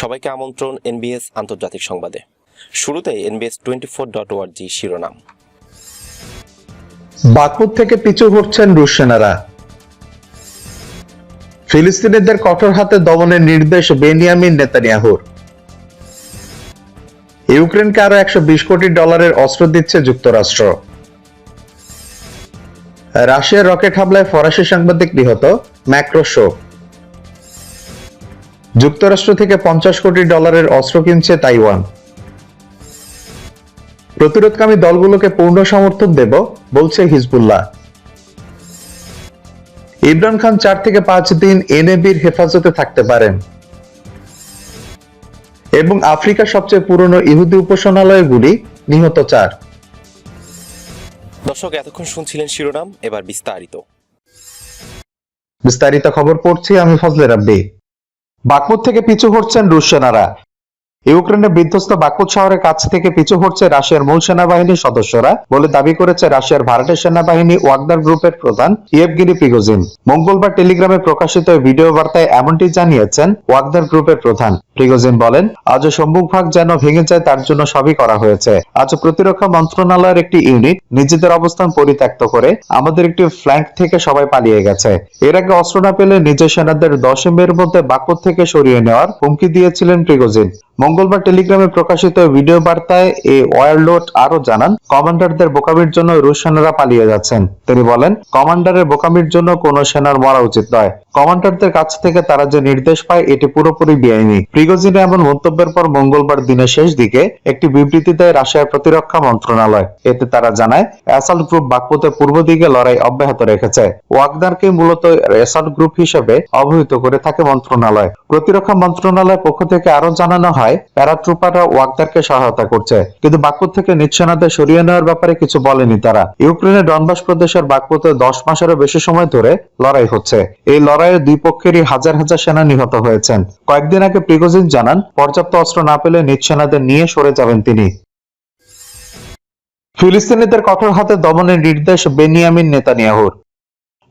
সবাইকে আমন্ত্রণ এনবিএস আন্তর্জাতিক সংবাদে। শুরুতে এনবিএস টোয়েন্টি ফোর ডট ওয়ার্জি শিরোনাম। বাকুর থেকে পিছু হটছেন রুশ সেনারা। ফিলিস্তিনিদের কঠোর হাতে দমনের নির্দেশ বেনিয়ামিন নেতানিয়াহুর। ইউক্রেনকে আরও একশো বিশ কোটি ডলারের অস্ত্র দিচ্ছে যুক্তরাষ্ট্র। রাশিয়ার রকেট হামলায় ফরাসি সাংবাদিক নিহত ম্যাক্রো শো যুক্তরাষ্ট্র থেকে পঞ্চাশ কোটি ডলারের অস্ত্র কিনছে তাইওয়ান। প্রতিরোধকামী দলগুলোকে পূর্ণ সমর্থন দেব বলছে হিজবুল্লাহ। ইমরান খান চার থেকে পাঁচ দিন এনএবির হেফাজতে থাকতে পারেন। এবং আফ্রিকার সবচেয়ে পুরনো ইহুদি উপাসনালয়গুলি নিহত চার। দর্শক এতক্ষণ শুনছিলেন শিরোনাম এবার বিস্তারিত। বিস্তারিত খবর পড়ছি আমি ফজলে রাব্বি। বাকমুদ থেকে পিছু হটছেন রুশ সেনারা ইউক্রেনের বিধ্বস্ত বাকমুদ শহরের কাছ থেকে পিছু হটছে রাশিয়ার মূল সেনাবাহিনীর সদস্যরা বলে দাবি করেছে রাশিয়ার ভারতের সেনাবাহিনী ওয়াগনার গ্রুপের প্রধান ইয়েভগিরি প্রিগোজিন মঙ্গলবার টেলিগ্রামে প্রকাশিত ভিডিও বার্তায় এমনটি জানিয়েছেন ওয়াগনার গ্রুপের প্রধান। প্রিগোজিন বলেন আজও সম্মুখভাগ যেন ভেঙে যায়, তার জন্য সবই করা হয়েছে। আজ প্রতিরক্ষা মন্ত্রণালয়ের একটি ইউনিট নিজেদের অবস্থান পরিত্যক্ত করে আমাদের একটি ফ্ল্যাঙ্ক থেকে সবাই পালিয়ে গেছে। এর আগে অস্ত্র না পেলে নিজের সেনাদের দশমের মধ্যে বাকত থেকে সরিয়ে নেওয়ার হুমকি দিয়েছিলেন প্রিগোজিন মঙ্গলবার টেলিগ্রামে প্রকাশিত ভিডিও বার্তায় এ ওয়ারলোড আরও জানান, কমান্ডারদের বোকামির জন্য রুশ সেনারা পালিয়ে যাচ্ছেন। তিনি বলেন, কমান্ডারের বোকামির জন্য কোনো সেনার মরা উচিত নয়। কমান্ডারদের কাছ থেকে তারা যে নির্দেশ পায়, এটি পুরোপুরি বেআইনি। প্রিগোজিনে এমন মন্তব্যের পর মঙ্গলবার দিনের শেষ দিকে একটি বিবৃতি দেয় রাশিয়ার প্রতিরক্ষা মন্ত্রণালয়। এতে তারা জানায়, অ্যাসাল্ট গ্রুপ বাকপুতের পূর্ব দিকে লড়াই অব্যাহত রেখেছে। ওয়াগদারকে মূলত অ্যাসাল্ট গ্রুপ হিসেবে অবহিত করে থাকে মন্ত্রণালয়। প্রতিরক্ষা মন্ত্রণালয়ের পক্ষ থেকে আরও জানানো হয়, প্যারাট্রুপাররা ওয়াগদারকে সহায়তা করছে। কিন্তু বাকপুত থেকে নিচ্ছনাদের সরিয়ে নেওয়ার ব্যাপারে কিছু বলেনি তারা। ইউক্রেনের ডনবাস প্রদেশের বাকপুতে দশ মাসেরও বেশি সময় ধরে লড়াই হচ্ছে। এই লড়াইয়ে দুই পক্ষেরই হাজার হাজার সেনা নিহত হয়েছেন। কয়েকদিন আগে প্রিগোজিন জানান, পর্যাপ্ত অস্ত্র না পেলে নিজ সেনাদের নিয়ে সরে যাবেন তিনি। ফিলিস্তিনিদের কঠোর হাতে দমনের নির্দেশ বেনিয়ামিন নেতানিয়াহুর।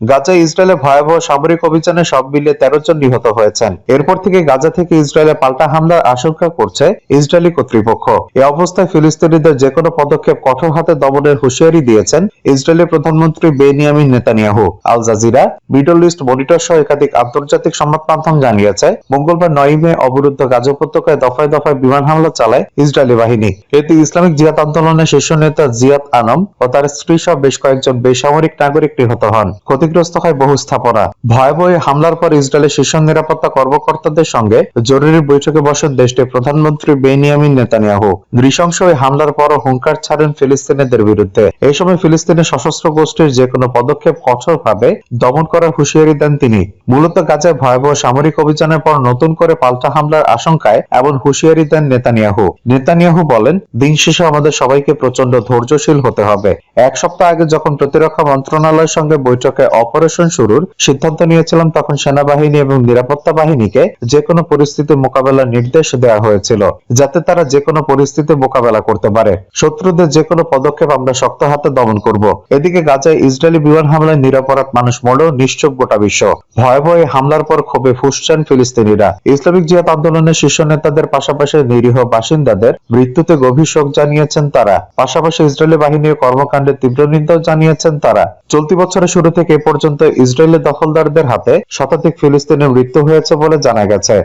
গাজা ইসরায়েলে ভয়াবহ সামরিক অভিযানে সব মিলিয়ে তেরো জন নিহত হয়েছেন। এরপর থেকে গাজা থেকে ইসরায়েলে পাল্টা হামলার আশঙ্কা করছে ইসরায়েলি কর্তৃপক্ষ। এ অবস্থায় ফিলিস্তিনিদের যে কোনো পদক্ষেপ কঠোর হাতে দমনের হুঁশিয়ারি দিয়েছেন ইসরায়েলের প্রধানমন্ত্রী Benjamin Netanyahu. Al Jazeera, Middle East Monitor সহ একাধিক আন্তর্জাতিক সংবাদ মাধ্যম জানিয়েছে, মঙ্গলবার নয় মে অবরুদ্ধ গাজা উপত্যকায় দফায় দফায় বিমান হামলা চালায় ইসরায়েলি বাহিনী। এতে ইসলামিক জিহাদ আন্দোলনের শীর্ষ নেতা জিয়াদ আনম ও তার স্ত্রী সহ বেশ কয়েকজন বেসামরিক নাগরিক নিহত হন। ক্ষতিগ্রস্ত হয় বহু স্থাপনা। ভয়াবহ হামলার পর ইসরায়েলের শীর্ষ নিরাপত্তা কর্মকর্তাদের সঙ্গে জরুরি বৈঠকে বসেন দেশটির প্রধানমন্ত্রী বেনিয়ামিন নেতানিয়াহু। নৃশংস এই হামলার পরও হুঙ্কার ছাড়েন ফিলিস্তিনিদের বিরুদ্ধে। এই সময় ফিলিস্তিনের সশস্ত্র গোষ্ঠীর যে কোনো পদক্ষেপ কঠোরভাবে দমন করার হুঁশিয়ারি দেন তিনি। মূলত গাজায় ভয়াবহ সামরিক অভিযানের পর নতুন করে পাল্টা হামলার আশঙ্কায় এমন হুঁশিয়ারি দেন নেতানিয়াহু। নেতানিয়াহু বলেন, দিন শেষে আমাদের সবাইকে প্রচণ্ড ধৈর্যশীল হতে হবে। এক সপ্তাহ আগে যখন প্রতিরক্ষা মন্ত্রণালয়ের সঙ্গে বৈঠকে অপারেশন শুরুর সিদ্ধান্ত নিয়েছিলাম তখন সেনাবাহিনী এবং নিরাপত্তা বাহিনীকে যে কোনো পরিস্থিতি মোকাবেলার নির্দেশ দেওয়া হয়েছিল, যাতে তারা যে কোনো পরিস্থিতি মোকাবেলা করতে পারে। শত্রুদের যে কোনো পদক্ষেপ আমরা শক্ত হাতে দমন করব। এদিকে গাজায় ইসরায়েলি বিমান হামলায় নিরাপরাধ মানুষ মরেও নিশ্চুপ গোটা বিশ্ব। ভয়াবহ হামলার পর ক্ষোভে ফুসছেন ফিলিস্তিনিরা। ইসলামিক জিহাদ আন্দোলনের শীর্ষ নেতাদের পাশাপাশি নিরীহ বাসিন্দাদের মৃত্যুতে গভীর শোক জানিয়েছেন তারা। পাশাপাশি ইসরায়েলি বাহিনীর কর্মকাণ্ডের তীব্র নিন্দাও জানিয়েছেন তারা। চলতি বছরের শুরু থেকে পর্যন্ত ইসরায়েলি দখলদারদের হাতে শতাধিক ফিলিস্তিনের মৃত্যু হয়েছে বলে জানা গেছে।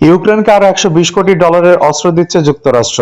ইউক্রেনকে আরও একশো বিশ কোটি ডলারের অস্ত্র দিচ্ছে যুক্তরাষ্ট্র।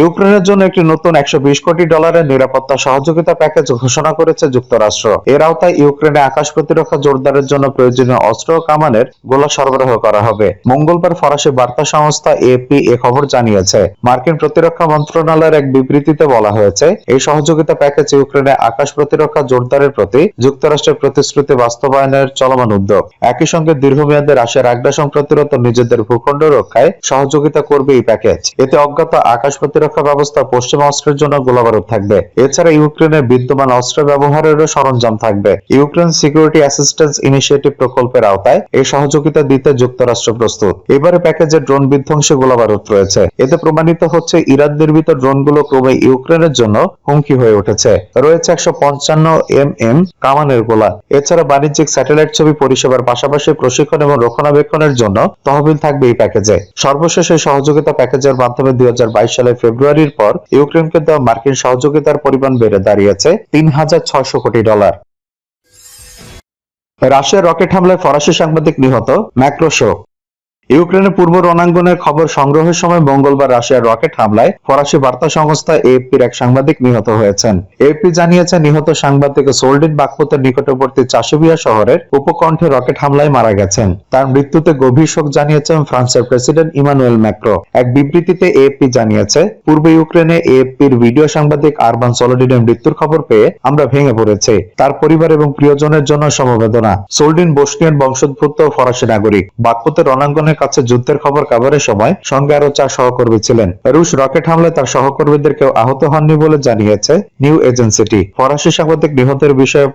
ইউক্রেনের জন্য একটি নতুন একশো বিশ কোটি ডলারের নিরাপত্তা সহযোগিতা প্যাকেজ ঘোষণা করেছে যুক্তরাষ্ট্র। এর আওতায় ইউক্রেনে আকাশ প্রতিরক্ষা জোরদারের জন্য প্রয়োজনীয় অস্ত্র কামানের গোলা সরবরাহ করা হবে। মঙ্গলবার ফরাসি বার্তা সংস্থা এপি এ খবর জানিয়েছে। মার্কিন প্রতিরক্ষা মন্ত্রণালয়ের এক বিবৃতিতে বলা হয়েছে, এই সহযোগিতা প্যাকেজ ইউক্রেনে আকাশ প্রতিরক্ষা জোরদারের প্রতি যুক্তরাষ্ট্রের প্রতিশ্রুতি বাস্তবায়নের চলমান উদ্যোগ। একই সঙ্গে দীর্ঘমেয়াদে রাশিয়ার আগ্রাসন প্রতিরোধ নিজেদের ভূখণ্ড রক্ষায় সহযোগিতা করবে এই প্যাকেজ। এতে অজ্ঞাত আকাশ প্রতিরক্ষা প্রতিরক্ষা ব্যবস্থা পশ্চিমা অস্ত্রের জন্য গোলাবারুদ থাকবে। এছাড়া ইউক্রেনের বিদ্যমান অস্ত্র ব্যবহারেরও সরঞ্জাম থাকবে। ইউক্রেন সিকিউরিটি অ্যাসিস্ট্যান্স ইনিশিয়েটিভ প্রকল্পের আওতায় এই সহযোগিতা দিতে যুক্তরাষ্ট্র প্রস্তুত। এবারে প্যাকেজে ড্রোন বিধ্বংসী গোলাবারুদ রয়েছে। এতে প্রমাণিত হচ্ছে ইরান নির্মিত ড্রোনগুলো ক্রমে ইউক্রেনের জন্য হুমকি হয়ে উঠেছে। রয়েছে একশো পঞ্চান্ন এম এম কামানের গোলা। এছাড়া বাণিজ্যিক স্যাটেলাইট ছবি পরিষেবার পাশাপাশি প্রশিক্ষণ এবং রক্ষণাবেক্ষণের জন্য তহবিল থাকবে এই প্যাকেজে। সর্বশেষ এই সহযোগিতা প্যাকেজের মাধ্যমে দুই সালের ফেব্রুয়ারির পর ইউক্রেনকে দেওয়া মার্কিন সহযোগিতার পরিমাণ বেড়ে দাঁড়িয়েছে তিন হাজার ছয়শো কোটি ডলার। রাশিয়ার রকেট হামলায় ফরাসি সাংবাদিক নিহত ম্যাক্রোশো। ইউক্রেনের পূর্ব রণাঙ্গনের খবর সংগ্রহের সময় মঙ্গলবার রাশিয়ার রকেট হামলায় ফরাসি বার্তা সংস্থা এএফপির এক সাংবাদিক নিহত হয়েছেন। এএফপি জানিয়েছে, নিহত সাংবাদিক সোল্ডিন বাগপতের নিকটবর্তী চাষবিয়া শহরের উপকণ্ঠে রকেট হামলায় মারা গেছেন। তার মৃত্যুতে গভীর শোক জানিয়েছেন ফ্রান্সের প্রেসিডেন্ট ইমানুয়েল ম্যাক্রো। এক বিবৃতিতে এএফপি জানিয়েছে, পূর্ব ইউক্রেনে এএফপির ভিডিও সাংবাদিক আরবান সোলডিনের মৃত্যুর খবর পেয়ে আমরা ভেঙে পড়েছি। তার পরিবার এবং প্রিয়জনের জন্য সমবেদনা। সোলডিন বসনিয়ান বংশোদ্ভূত ফরাসি নাগরিক। বাগপতের রণাঙ্গনের কাছে যুদ্ধের খবর কাভারের সময় সঙ্গে আরও চার সহকর্মী ছিলেন। রুশ রকেট হামলায় তার সহকর্মীদের কেউ আহত হননি বলে জানিয়েছে নিউ এজেন্সিটি। ফরাসি সাংবাদিক নিহতের বিষয়ে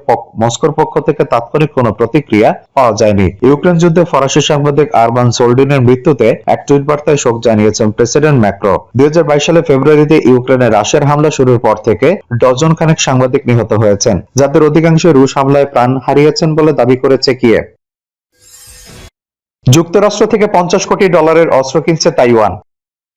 মস্কোর পক্ষ থেকে তাৎক্ষণিক কোনো প্রতিক্রিয়া পাওয়া যায়নি। ইউক্রেন যুদ্ধে ফরাসি সাংবাদিক আরবান সোলডিনের মৃত্যুতে এক টুইট বার্তায় শোক জানিয়েছেন প্রেসিডেন্ট ম্যাক্রো। দুই হাজার বাইশ সালে ফেব্রুয়ারিতে ইউক্রেনে রাশিয়ার হামলা শুরুর পর থেকে ডজন খানেক সাংবাদিক নিহত হয়েছেন, যাদের অধিকাংশ রুশ হামলায় প্রাণ হারিয়েছেন বলে দাবি করেছে কিয়েভ। যুক্তরাষ্ট্র থেকে পঞ্চাশ কোটি ডলারের অস্ত্র কিনছে তাইওয়ান।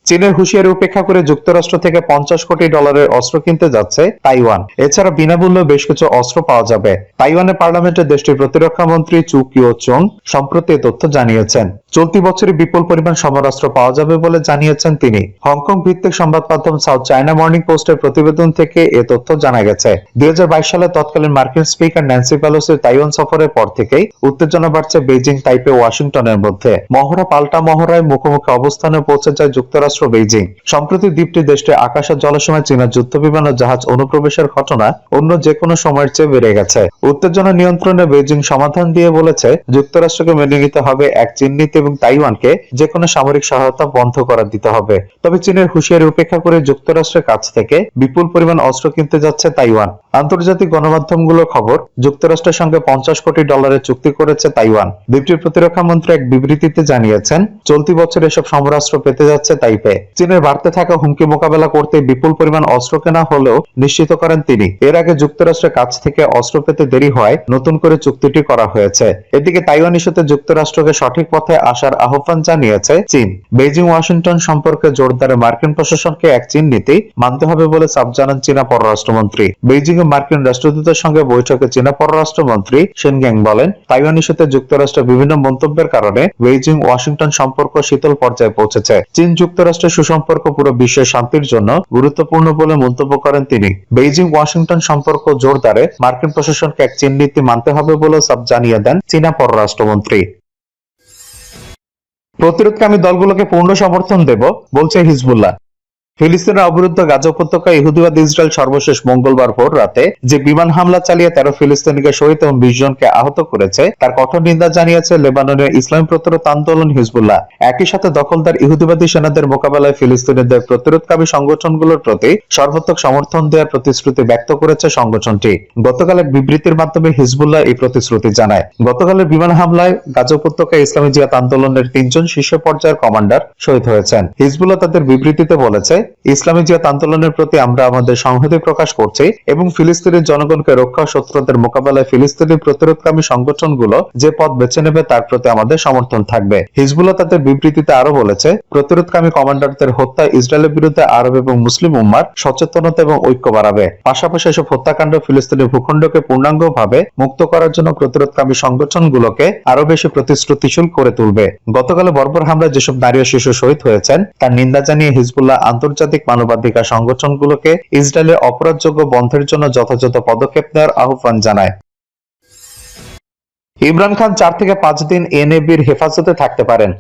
চীনের হুঁশিয়ারি উপেক্ষা করে যুক্তরাষ্ট্র থেকে পঞ্চাশ কোটি ডলারের অস্ত্র কিনতে যাচ্ছে তাইওয়ান। এছাড়া বিনামূল্যে বেশ কিছু অস্ত্র পাওয়া যাবে। তাইওয়ানের পার্লামেন্টে দেশটির প্রতিরক্ষা মন্ত্রী চু কিও চং সম্প্রতি তথ্য জানিয়েছেন। চলতি বছরে বিপুল পরিমাণ সমরাস্ত্র পাওয়া যাবে বলে জানিয়েছেন তিনি। হংকং ভিত্তিক সংবাদ মাধ্যম সাউথ চায়না মর্নিং পোস্টের প্রতিবেদন থেকে এ তথ্য জানা গেছে। দুই হাজার বাইশ সালে তৎকালীন মার্কিন স্পিকার ন্যান্সি পেলোসির তাইওয়ান সফরের পর থেকেই উত্তেজনা বাড়ছে বেজিং তাইপে, ওয়াশিংটনের মধ্যে। মহড়া পাল্টা মহড়ায় মুখোমুখি অবস্থানে পৌঁছে যায় যুক্তরাষ্ট্র বেইজিং। সম্প্রতি দ্বীপটি দেশটির আকাশের জলসময় চীনা যুদ্ধ, বিমান ও জাহাজ অনুপ্রবেশের ঘটনা অন্য যে কোনো সময়ের চেয়ে বেড়ে গেছে। উত্তেজনা নিয়ন্ত্রণে বেজিং সমাধান দিয়ে বলেছে, যুক্তরাষ্ট্রকে মেনে নিতে হবে এক চীন নীতি এবং তাইওয়ানকে যে কোনো সামরিক সহায়তা বন্ধ করা দিতে হবে। তবে চীনের হুঁশিয়ারি উপেক্ষা করে যুক্তরাষ্ট্রের কাছ থেকে বিপুল পরিমাণ অস্ত্র কিনতে যাচ্ছে তাইওয়ান। আন্তর্জাতিক গণমাধ্যমগুলোর খবর, যুক্তরাষ্ট্রের সঙ্গে পঞ্চাশ কোটি ডলারের চুক্তি করেছে তাইওয়ান। দ্বীপটির প্রতিরক্ষা মন্ত্রী এক বিবৃতিতে জানিয়েছেন, চলতি বছর এসব সমরাস্ত্র পেতে যাচ্ছে তাইপে। চীনের বাড়তে থাকা হুমকি মোকাবেলা করতে বিপুল পরিমাণ অস্ত্র কেনা হলেও নিশ্চিত করেন তিনি। এর আগে যুক্তরাষ্ট্রের কাছ থেকে অস্ত্র পেতে দেরি হয় নতুন করে চুক্তিটি করা হয়েছে। এদিকে তাইওয়ান ইস্যুতে যুক্তরাষ্ট্রকে সঠিক পথে আসার আহ্বান জানিয়েছে চীন। বেজিং ওয়াশিংটন সম্পর্কে জোরদারে মার্কিন প্রশাসনকে এক চীন নীতি মানতে হবে বলে চাপ জানান চীনা পররাষ্ট্রমন্ত্রী। বেইজিং এ মার্কিন রাষ্ট্রদূতের সঙ্গে বৈঠকে চীনা পররাষ্ট্রমন্ত্রী সেনগ্যাং বলেন, তাইওয়ান ইস্যুতে যুক্তরাষ্ট্রের বিভিন্ন মন্তব্যের কারণে বেইজিং, ওয়াশিংটন সম্পর্ক শীতল পর্যায়ে পৌঁছেছে। চীন যুক্তরাষ্ট্রের সুসম্পর্ক পুরো বিশ্বের শান্তির জন্য গুরুত্বপূর্ণ বলে মন্তব্য করেন তিনি। বেইজিং, ওয়াশিংটন সম্পর্ক জোরদারে মার্কিন প্রশাসনকে এক চীন নীতি মানতে হবে বলে সাব জানিয়ে দেন চীনা পররাষ্ট্রমন্ত্রী। প্রতিরোধকামী দলগুলোকে পূর্ণ সমর্থন দেব বলছে হিজবুল্লাহ। ফিলিস্তিনের অবরুদ্ধ গাজা উপত্যকা ইহুদিবাদ ইসরায়েল সর্বশেষ মঙ্গলবার ভোর রাতে যে বিমান হামলা চালিয়ে তেরো ফিলিস্তিনিকে শহীদ এবং বিশ জনকে আহত করেছে, তার কঠোর নিন্দা জানিয়েছে লেবাননের ইসলাম প্রতিরোধ আন্দোলন হিজবুল্লাহ। একই সাথে দখলদার ইহুদিবাদী সেনাদের মোকাবেলায় ফিলিস্তিনিদের প্রতিরোধকামী সংগঠনগুলোর প্রতি সর্বাত্মক সমর্থন দেওয়ার প্রতিশ্রুতি ব্যক্ত করেছে সংগঠনটি। গতকাল এক বিবৃতির মাধ্যমে হিজবুল্লাহ এই প্রতিশ্রুতি জানায়। গতকালের বিমান হামলায় গাজা উপত্যকায় ইসলামী জিহাদ আন্দোলনের তিনজন শীর্ষ পর্যায়ের কমান্ডার শহীদ হয়েছেন। হিজবুল্লাহ তাদের বিবৃতিতে বলেছে ইসলামী জিহাদ আন্দোলনের প্রতি আমরা আমাদের সংহতি প্রকাশ করছি এবং ফিলিস্তিনের জনগণকে রক্ষা শত্রুদের মোকাবেলায় ফিলিস্তিনি প্রতিরোধকামী সংগঠনগুলো যে পথ বেছে নেবে তার প্রতি আমাদের সমর্থন থাকবে। হিজবুল্লাহ তাদের বিবৃতিতে আরও বলেছে, প্রতিরোধকামী কমান্ডারদের হত্যা ইসরায়েলের বিরুদ্ধে আরব এবং মুসলিম উম্মার সচেতনতা এবং ঐক্য বাড়াবে। পাশাপাশি এসব হত্যাকাণ্ড ফিলিস্তিনি ভূখণ্ডকে পূর্ণাঙ্গভাবে মুক্ত করার জন্য প্রতিরোধকামী সংগঠনগুলোকে আরও বেশি প্রতিশ্রুতিশীল করে তুলবে। গতকালে বর্বর হামলায় যেসব নারী ও শিশু শহীদ হয়েছেন, তার নিন্দা জানিয়ে হিজবুল্লাহ আন্তর্জাতিক মানবাধিকার সংগঠনগুলোকে ইসরায়েলের অপরাধযোগ্য বন্ধের জন্য যথাযথ পদক্ষেপ নেওয়ার আহ্বান জানায়। ইমরান খান চার থেকে পাঁচ দিন এনএবির হেফাজতে থাকতে পারেন।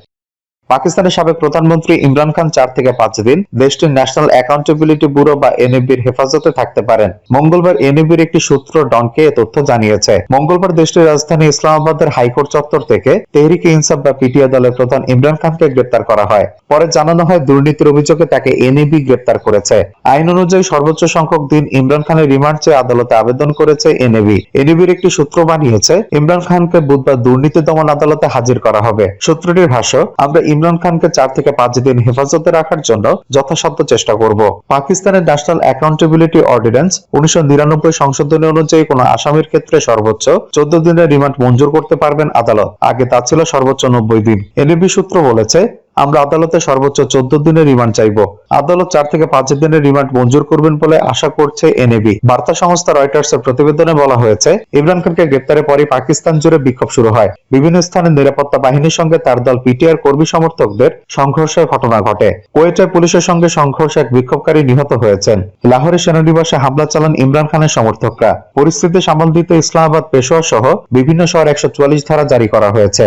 পাকিস্তানের সাবেক প্রধানমন্ত্রী ইমরান খান চার থেকে পাঁচ দিন দেশটির ন্যাশনাল অ্যাকাউন্টেবিলিটি ব্যুরো বা এনএবির হেফাজতে থাকতে পারেন। মঙ্গলবার এনএবির একটি সূত্র ডনকে এ তথ্য জানিয়েছে। মঙ্গলবার দেশটির রাজধানী ইসলামাবাদের হাইকোর্ট চত্বর থেকে তেহরিকে ইনসাফ বা পিটিআই দলের প্রধান ইমরান খানকে গ্রেপ্তার করা হয়। পরে জানানো হয় দুর্নীতির অভিযোগে তাকে এনএবি গ্রেপ্তার করেছে। আইন অনুযায়ী সর্বোচ্চ সংখ্যক দিন ইমরান খানের রিমান্ড চেয়ে আদালতে আবেদন করেছে এনএবি এনএবির একটি সূত্র বানিয়েছে, ইমরান খানকে বুধবার দুর্নীতি দমন আদালতে হাজির করা হবে। সূত্রটির ভাষ্য, আমরা ইমরান খানকে চার থেকে পাঁচ দিন হেফাজতে রাখার জন্য যথাসাধ্য চেষ্টা করব। পাকিস্তানের ন্যাশনাল অ্যাকাউন্টেবিলিটি অর্ডিন্যান্স উনিশশো নিরানব্বই সংশোধনী অনুযায়ী কোন আসামির ক্ষেত্রে সর্বোচ্চ চোদ্দ দিনের রিমান্ড মঞ্জুর করতে পারবেন আদালত। আগে তা ছিল সর্বোচ্চ নব্বই দিন। এনএবি সূত্র বলেছে আমরা আদালতে সর্বোচ্চ চোদ্দ দিনের রিমান্ড চাইব। আদালত চার থেকে পাঁচ দিনের রিমান্ড মঞ্জুর করবেন বলে আশা করছে এনএবি বার্তা সংস্থা রয়টার্স এর প্রতিবেদনে বলা হয়েছে, ইমরান খানকে গ্রেপ্তারের পরই পাকিস্তান জুড়ে বিক্ষোভ শুরু হয়। বিভিন্ন স্থানে নিরাপত্তা বাহিনীর সঙ্গে তার দল পিটিআর কর্মী সমর্থকদের সংঘর্ষের ঘটনা ঘটে। কোয়েটায় পুলিশের সঙ্গে সংঘর্ষে এক বিক্ষোভকারী নিহত হয়েছেন। লাহোরে সেনানিবাসে হামলা চালান ইমরান খানের সমর্থকরা। পরিস্থিতি সামাল দিতে ইসলামাবাদ পেশোয়া সহ বিভিন্ন শহর একশো চুয়াল্লিশ ধারা জারি করা হয়েছে।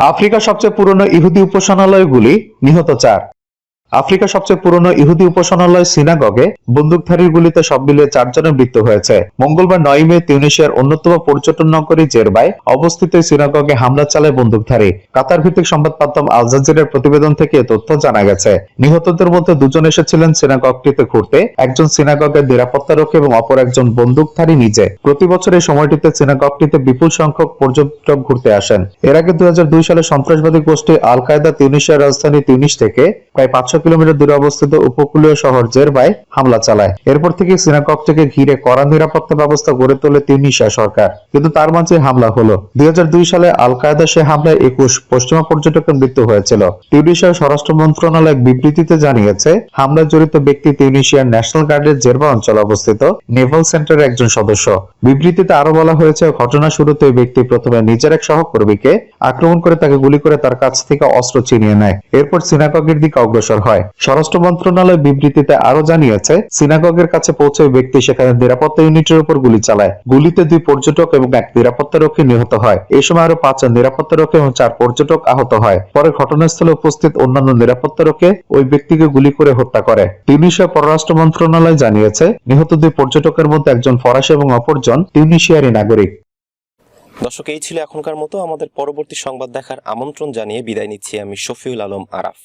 আফ্রিকার সবচেয়ে পুরনো ইহুদি উপাসনালয়গুলি নিহত চার। আফ্রিকার সবচেয়ে পুরনো ইহুদি উপাসনালয় সিনাগগে বন্দুকধারীর গুলিতে সব মিলিয়ে চারজনের মৃত্যু হয়েছে। মঙ্গলবার নয় মে তিউনিশিয়ার অন্যতম পর্যটন নগরী জেরবায় অবস্থিত সিনাগগে হামলা চালায় বন্দুকধারী। কাতার ভিত্তিক সংবাদ মাধ্যম আল জাজিরের প্রতিবেদন থেকে তথ্য জানা গেছে। নিহতদের মধ্যে দুজন এসেছিলেন সিনাগগটিতে ঘুরতে। একজন সিনাগগের নিরাপত্তারক্ষী এবং অপর একজন বন্দুকধারী নিজে। প্রতি বছর এই সময়টিতে সিনাগগটিতে বিপুল সংখ্যক পর্যটক ঘুরতে আসেন। এর আগে দু হাজার দুই সালে সন্ত্রাসবাদী গোষ্ঠী আল কায়দা তিউনিশিয়ার রাজধানী তিউনিস থেকে প্রায় পাঁচশো কিলোমিটার দূরে অবস্থিত উপকূলীয় শহর জেরবায় হামলা চালায়। এরপর থেকে সিনাগগটিকে ঘিরে কড়া নিরাপত্তা ব্যবস্থা গড়ে তোলে তিউনিশিয়া সরকার। কিন্তু তার মাঝে হামলা হলো। দুই হাজার দুই সালে আল কায়দা সে হামলায় একুশ পশ্চিমা পর্যটকের মৃত্যু হয়েছিল। তিউনিশিয়ার স্বরাষ্ট্র মন্ত্রণালয় বিবৃতিতে জানিয়েছে, হামলায় জড়িত ব্যক্তি তিউনিশিয়ার ন্যাশনাল গার্ডের জেরবা অঞ্চলে অবস্থিত। নেভাল সেন্টারের একজন সদস্য। বিবৃতিতে আরও বলা হয়েছে, ঘটনা শুরুতে ওই ব্যক্তি প্রথমে নিজের এক সহকর্মীকে আক্রমণ করে তাকে গুলি করে তার কাছ থেকে অস্ত্র ছিনিয়ে নেয়। এরপর সিনাগগের দিকে অগ্রসর হয়। স্বরাষ্ট্র মন্ত্রণালয় বিবৃতিতে আরও জানিয়েছে, সিনাগগের কাছে পৌঁছে ব্যক্তি সেখানে নিরাপত্তা ইউনিটের উপর গুলি চালায়। গুলিতে দুই পর্যটক এবং এক নিরাপত্তারক্ষী নিহত হয়। এই সময় আরও পাঁচ নিরাপত্তারক্ষী এবং চার পর্যটক আহত হয়। পরে ঘটনাস্থলে উপস্থিত অন্যান্য নিরাপত্তারক্ষী ওই ব্যক্তিকে গুলি করে হত্যা করে। তিউনিশিয়া পররাষ্ট্র মন্ত্রণালয় জানিয়েছে, নিহত দুই পর্যটকের মধ্যে একজন ফরাসি এবং অপরজন তিউনিশিয়ারি নাগরিক। দর্শক, এই ছিল এখনকার মতো। আমাদের পরবর্তী সংবাদ দেখার আমন্ত্রণ জানিয়ে বিদায় নিচ্ছি আমি শফিউল আলম আরাফ।